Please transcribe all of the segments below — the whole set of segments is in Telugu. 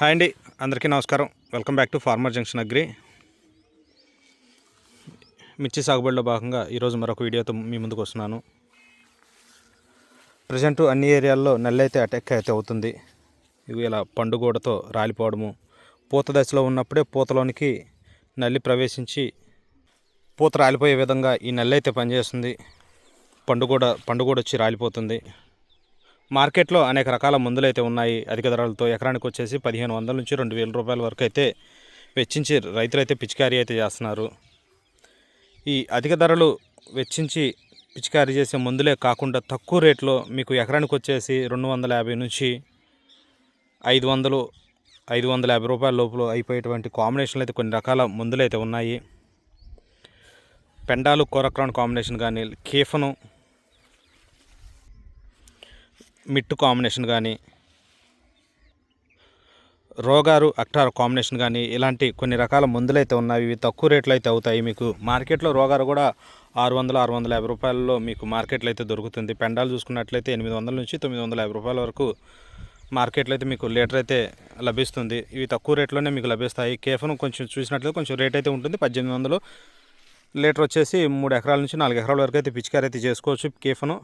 హాయ్ అండి అందరికీ నమస్కారం. Welcome back to farmer junction agri మిర్చి సాగుబడిలో భాగంగా ఈరోజు మరొక వీడియోతో మీ ముందుకు వస్తున్నాను. ప్రజెంట్ అన్ని ఏరియాల్లో నల్లి అయితే అటాక్ అయితే అవుతుంది. ఇవి ఇలా పండుగోడతో రాలిపోవడము. పూత దశలో ఉన్నప్పుడే పూతలోనికి నల్లి ప్రవేశించి పూత రాలిపోయే విధంగా ఈ నల్లి అయితే పనిచేస్తుంది. పండుగోడ పండుగోడ వచ్చి రాలిపోతుంది. మార్కెట్లో అనేక రకాల మందులు అయితే ఉన్నాయి. అధిక ధరలతో ఎకరానికి వచ్చేసి పదిహేను వందల నుంచి రెండు వేల రూపాయల వరకు అయితే వెచ్చించి రైతులు అయితే పిచికారీ అయితే చేస్తున్నారు. ఈ అధిక ధరలు వెచ్చించి పిచికారీ చేసే మందులే కాకుండా తక్కువ రేట్లో మీకు ఎకరానికి వచ్చేసి రెండు వందల యాభై నుంచి ఐదు వందలు ఐదు వందల యాభై రూపాయల లోపల అయిపోయేటువంటి కాంబినేషన్లు అయితే కొన్ని రకాల మందులు అయితే ఉన్నాయి. పెండాలు కోరక్రాన్ కాంబినేషన్ కానీ కేఫను మిట్టు కాంబినేషన్ కానీ రోగారు అక్టార్ కాంబినేషన్ కానీ ఇలాంటి కొన్ని రకాల మందులు అయితే ఉన్నాయి. ఇవి తక్కువ రేట్లు అయితే అవుతాయి. మీకు మార్కెట్లో రోగారు కూడా ఆరు వందల ఆరు వందల యాభై రూపాయలలో మీకు మార్కెట్లో అయితే దొరుకుతుంది. పెండాలు చూసుకున్నట్లయితే ఎనిమిది వందల నుంచి తొమ్మిది వందల యాభై రూపాయల వరకు మార్కెట్లో అయితే మీకు లీటర్ అయితే లభిస్తుంది. ఇవి తక్కువ రేట్లోనే మీకు లభిస్తాయి. కేఫ్ను కొంచెం చూసినట్లయితే కొంచెం రేట్ అయితే ఉంటుంది. పద్దెనిమిది వందలు లీటర్ వచ్చేసి మూడు ఎకరాల నుంచి నాలుగు ఎకరాల వరకు అయితే పిచికారీ అయితే చేసుకోవచ్చు కేఫ్ను.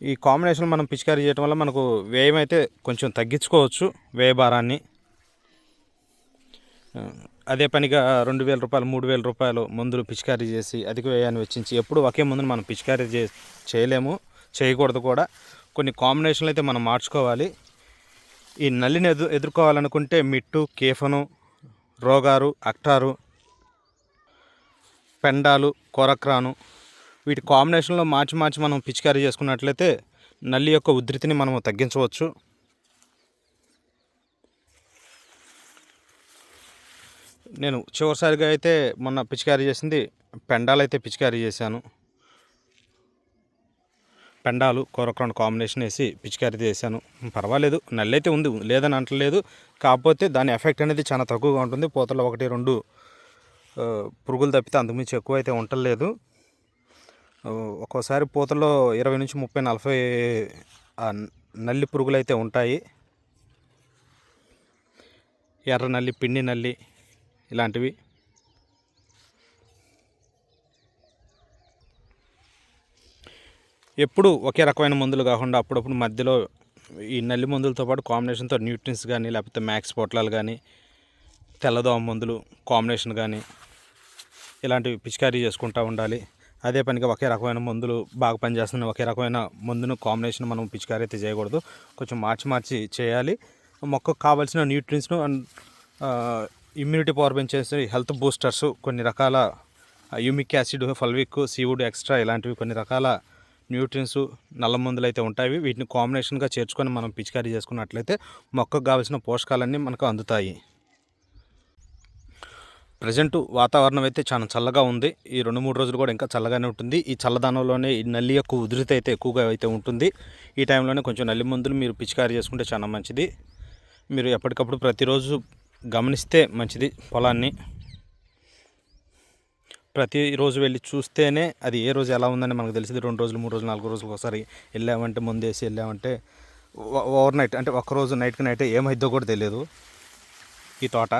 ఈ కాంబినేషన్ మనం పిచికారీ చేయడం వల్ల మనకు వ్యయం అయితే కొంచెం తగ్గించుకోవచ్చు వ్యయభారాన్ని అదే పనిగా రెండు వేల రూపాయలు మూడు వేల రూపాయలు మందులు పిచికారీ చేసి అధిక వ్యయాన్ని వెచ్చించి ఎప్పుడు ఒకే మందును మనం పిచికారీ చే చేయలేము చేయకూడదు కూడా. కొన్ని కాంబినేషన్లు అయితే మనం మార్చుకోవాలి. ఈ నల్లిని ఎదు ఎదుర్కోవాలనుకుంటే మిట్టు కేఫను రోగారు అక్టారు పెండాలు కొరక్రాను వీటి కాంబినేషన్లో మార్చి మార్చి మనం పిచికారీ చేసుకున్నట్లయితే నల్లి యొక్క ఉధృతిని మనము తగ్గించవచ్చు. నేను చివరిసారిగా అయితే మొన్న పిచికారీ చేసింది పెండాలు అయితే పిచికారీ చేశాను. పెండాలు కోరక్రౌండ్ కాంబినేషన్ వేసి పిచికారీ చేశాను. పర్వాలేదు నల్లి అయితే ఉంది లేదని అంటలేదు. కాకపోతే దాని ఎఫెక్ట్ అనేది చాలా తక్కువగా ఉంటుంది. పూతలో ఒకటి రెండు పురుగులు తప్పితే అంతకుమించి ఎక్కువ అయితే ఉండలేదు. ఒక్కోసారి పూతలో ఇరవై నుంచి ముప్పై నలభై నల్లి పురుగులు అయితే ఉంటాయి. ఎర్ర నల్లి పిండి నల్లి ఇలాంటివి. ఎప్పుడు ఒకే రకమైన మందులు కాకుండా అప్పుడప్పుడు మధ్యలో ఈ నల్లి మందులతో పాటు కాంబినేషన్తో న్యూట్రిన్స్ కానీ లేకపోతే మ్యాక్స్ పొట్లాలు కానీ తెల్లదోమ మందులు కాంబినేషన్ కానీ ఇలాంటివి పిచికారీ చేసుకుంటూ ఉండాలి. అదే పనిగా ఒకే రకమైన మందులు బాగా పనిచేస్తున్న ఒకే రకమైన మందును కాంబినేషన్ మనం పిచికారీ అయితే చేయకూడదు. కొంచెం మార్చి మార్చి చేయాలి. మొక్కకు కావాల్సిన న్యూట్రియన్స్ను అండ్ ఇమ్యూనిటీ పవర్ పెంచేసి హెల్త్ బూస్టర్స్ కొన్ని రకాల humic acid fulvic seaweed extra ఇలాంటివి కొన్ని రకాల న్యూట్రియన్స్ నల్ల మందులు అయితే ఉంటాయి. వీటిని కాంబినేషన్గా చేర్చుకొని మనం పిచికారీ చేసుకున్నట్లయితే మొక్కకు కావాల్సిన పోషకాలన్నీ మనకు అందుతాయి. ప్రజెంట్ వాతావరణం అయితే చాలా చల్లగా ఉంది. ఈ రెండు మూడు రోజులు కూడా ఇంకా చల్లగానే ఉంటుంది. ఈ చల్లదనంలోనే ఈ నల్లి యొక్క ఉధృతి అయితే ఎక్కువగా అయితే ఉంటుంది. ఈ టైంలోనే కొంచెం నల్లి మందులు మీరు పిచికారీ చేసుకుంటే చాలా మంచిది. మీరు ఎప్పటికప్పుడు ప్రతిరోజు గమనిస్తే మంచిది పొలాన్ని. ప్రతిరోజు వెళ్ళి చూస్తేనే అది ఏ రోజు ఎలా ఉందని మనకు తెలిసింది. రెండు రోజులు మూడు రోజులు నాలుగు రోజులు ఒకసారి వెళ్ళామంటే ముందేసి వెళ్ళామంటే ఓవర్ నైట్ అంటే ఒక్కరోజు నైట్కి నైట్ ఏమైద్దో కూడా తెలియదు. ఈ తోట.